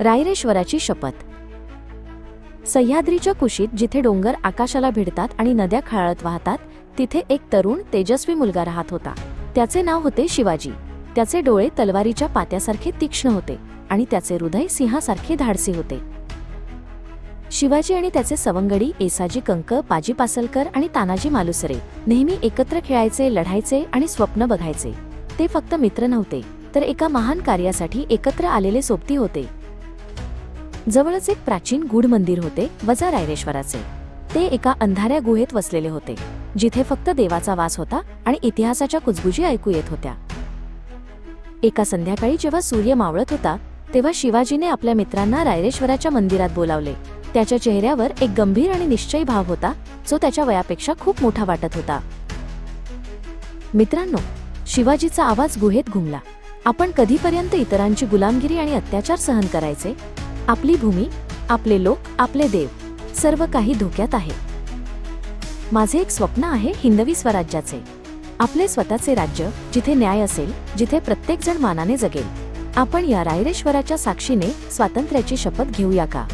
रायरेश्वराची शपथ. सह्याद्रीच्या कुशीत जिथे डोंगर आकाशाला भिडतात आणि नद्या खाळत वाहतात तिथे एक तरुण तेजस्वी मुलगा राहत होता. त्याचे नाव होते शिवाजी. त्याचे डोळे तलवारीच्या पात्यासारखे तीक्ष्ण होते आणि त्याचे हृदय सिंहासारखे धाडसी होते. शिवाजी आणि त्याचे सवंगडी एसाजी कंक पाजी पासलकर आणि तानाजी मालुसरे नेहमी एकत्र खेळायचे लढायचे आणि स्वप्न बघायचे. ते फक्त मित्र नव्हते तर एका महान कार्यासाठी एकत्र आलेले सोबती होते. जवळच एक प्राचीन गूढ मंदिर होते वजा रायरेश्वराचे. ते एका अंधाऱ्या गुहेत वसलेले होते जिथे फक्त देवाचा वास होता आणि इतिहासाच्या कुजबुजी ऐकू येत होत्या. एका संध्याकाळी जेव्हा सूर्य मावळत होता तेव्हा शिवाजीने आपल्या मित्रांना रायरेश्वराच्या मंदिरात बोलावले. त्याच्या चेहऱ्यावर एक गंभीर आणि निश्चयी भाव होता जो त्याच्या वयापेक्षा खूप मोठा वाटत होता. मित्रांनो शिवाजीचा आवाज गुहेत घुमला. आपण कधीपर्यंत इतरांची गुलामगिरी आणि अत्याचार सहन करायचे? आपली भूमी आपले लोक आपले देव सर्व काही धोक्यात आहे. माझे एक स्वप्न आहे हिंदवी स्वराज्याचे. आपले स्वतःचे राज्य जिथे न्याय असेल जिथे प्रत्येकजण मानाने जगेल. आपण या रायरेश्वराच्या साक्षीने स्वातंत्र्याची शपथ घेऊया का?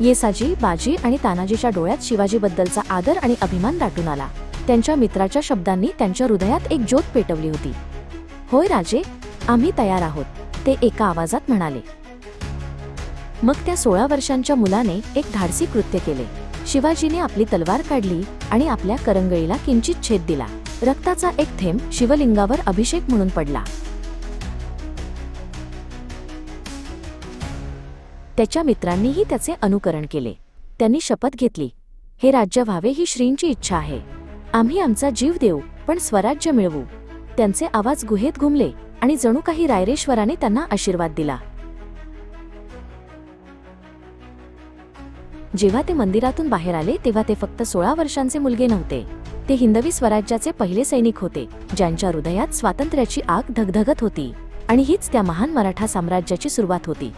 येसाजी बाजी आणि तानाजीच्या डोळ्यात शिवाजीबद्दलचा आदर आणि अभिमान दाटून आला. त्यांच्या मित्राच्या शब्दांनी त्यांच्या हृदयात एक ज्योत पेटवली होती. होय राजे आम्ही तयार आहोत ते एका आवाजात म्हणाले. मग त्या सोळा वर्षांच्या मुलाने एक धाडसी कृत्य केले. शिवाजीने आपली तलवार काढली आणि आपल्या करंगळीला किंचित छेद दिला. रक्ताचा एक थेंब शिवलिंगावर अभिषेक म्हणून पडला. त्याच्या मित्रांनीही त्याचे अनुकरण केले. त्यांनी शपथ घेतली. हे राज्य व्हावे ही श्रींची इच्छा आहे. आम्ही आमचा जीव देऊ पण स्वराज्य मिळवू. त्यांचे आवाज गुहेत घुमले आणि जणू काही रायरेश्वराने त्यांना आशीर्वाद दिला. जेव्हा ते मंदिरातून बाहेर आले तेव्हा ते फक्त सोळा वर्षांचे मुलगे नव्हते. ते हिंदवी स्वराज्याचे पहिले सैनिक होते ज्यांच्या हृदयात स्वातंत्र्याची आग धगधगत होती. आणि हीच त्या महान मराठा साम्राज्याची सुरुवात होती.